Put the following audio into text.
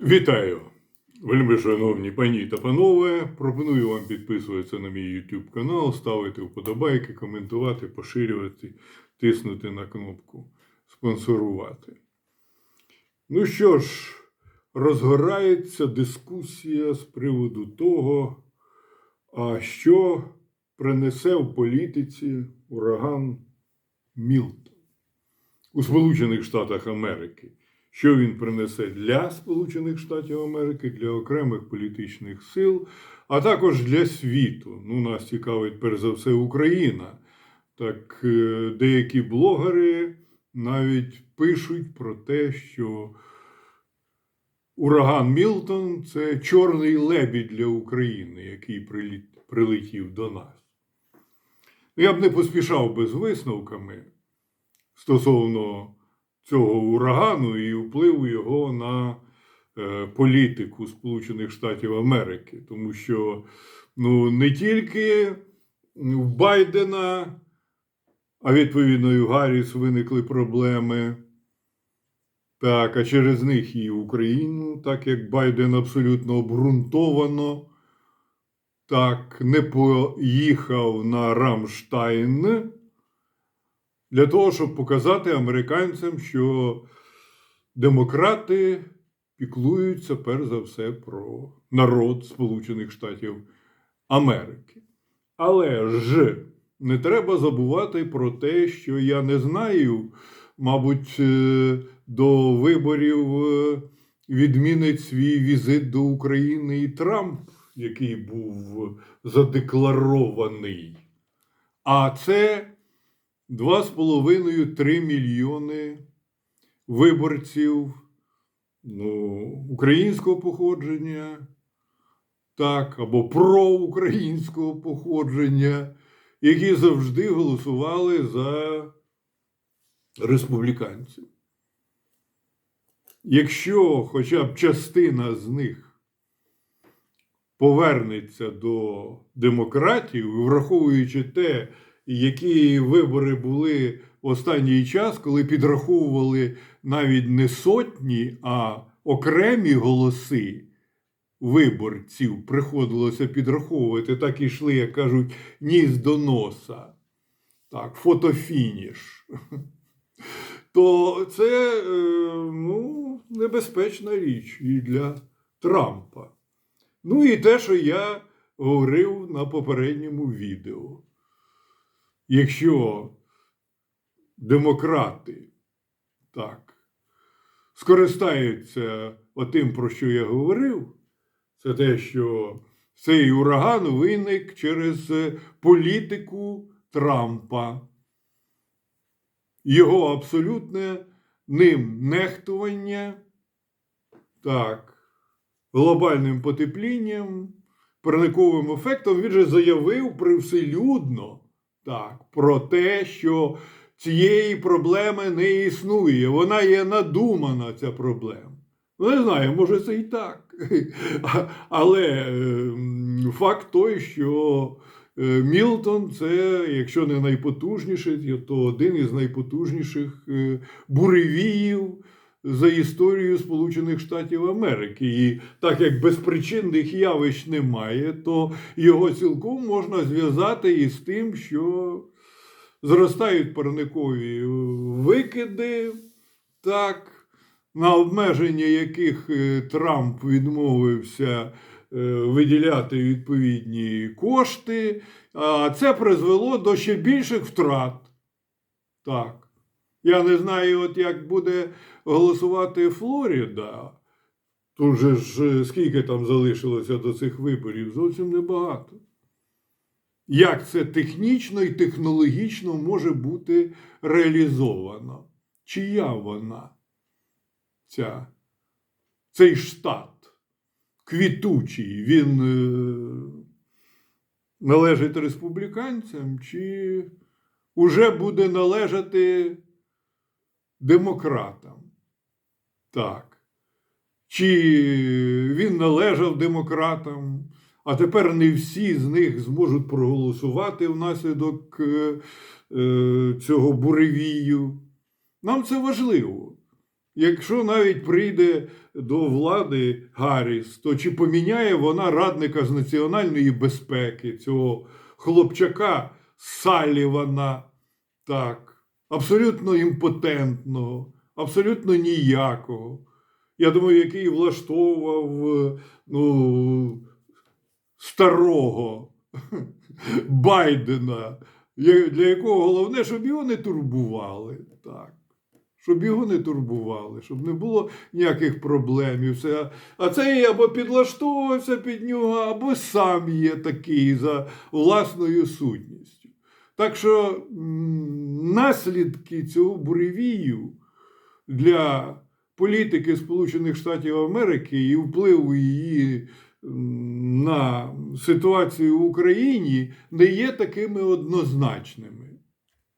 Вітаю! Вельми шановні пані та панове. Пропоную вам підписуватися на мій YouTube канал, ставити вподобайки, коментувати, поширювати, тиснути на кнопку спонсорувати. Ну що ж, розгорається дискусія з приводу того, а що принесе в політиці ураган Мілтон у Сполучених Штатах Америки. Що він принесе для Сполучених Штатів Америки, для окремих політичних сил, а також для світу. Ну, нас цікавить перш за все Україна. Так е, деякі блогери навіть пишуть про те, що ураган Мілтон це чорний лебідь для України, який прилетів до нас. Я б не поспішав би з висновками стосовно цього урагану і впливу його на е, політику Сполучених Штатів Америки. Тому що ну, не тільки в Байдена, а відповідно і в Гарріс виникли проблеми. Так, а через них і Україну, так як Байден абсолютно обґрунтовано так не поїхав на Рамштайн для того, щоб показати американцям, що демократи піклуються перш за все про народ Сполучених Штатів Америки. Але ж не треба забувати про те, що я не знаю, мабуть, е, до виборів е, відмінить свій візит до України і Трамп, який був задекларований. А це 2,5-3 мільйони виборців ну, українського походження, так, або проукраїнського походження, які завжди голосували за республіканців. Якщо хоча б частина з них повернеться до демократії, враховуючи те, які вибори були в останній час, коли підраховували навіть не сотні, а окремі голоси виборців приходилося підраховувати, так і йшли, як кажуть, ніс до носа. Так, фотофініш. То це е, ну, небезпечна річ і для Трампа. Ну і те, що я говорив на попередньому відео якщо демократи так, скористаються отим, про що я говорив, це те, що цей ураган виник через політику Трампа, його абсолютне ним нехтування, так, глобальним потеплінням, парниковим ефектом, він же заявив привселюдно. Так, про те, що цієї проблеми не існує. Вона є надумана, ця проблема. Ну, не знаю, може це і так. Але ем, факт той, що е, Мілтон це, якщо не найпотужніший, то один із найпотужніших е, буревіїв за історію Сполучених Штатів Америки. І так як безпричинних явищ немає, то його цілком можна зв'язати із тим, що зростають парникові викиди, так, на обмеження яких е, Трамп відмовився е, виділяти відповідні кошти, а це призвело до ще більших втрат. Так. Я не знаю, от як буде голосувати Флоріда. Тут же ж е, скільки там залишилося до цих виборів? Зовсім небагато. Як це технічно і технологічно може бути реалізовано? Чия вона? Ця, цей штат квітучий, він е, належить республіканцям, чи уже буде належати демократам? Так. Чи він належав демократам, а тепер не всі з них зможуть проголосувати внаслідок е, е, цього буревію. Нам це важливо. Якщо навіть прийде до влади Гарріс, то чи поміняє вона радника з національної безпеки, цього хлопчака Салівана, так, абсолютно імпотентного, абсолютно ніякого. Я думаю, який влаштовував ну, старого Байдена, для якого головне, щоб його не турбували. Так. Щоб його не турбували, щоб не було ніяких проблем. І все. А цей або підлаштовувався під нього, або сам є такий за власною сутністю. Так що наслідки цього буревію для політики Сполучених Штатів Америки і впливу її на ситуацію в Україні не є такими однозначними.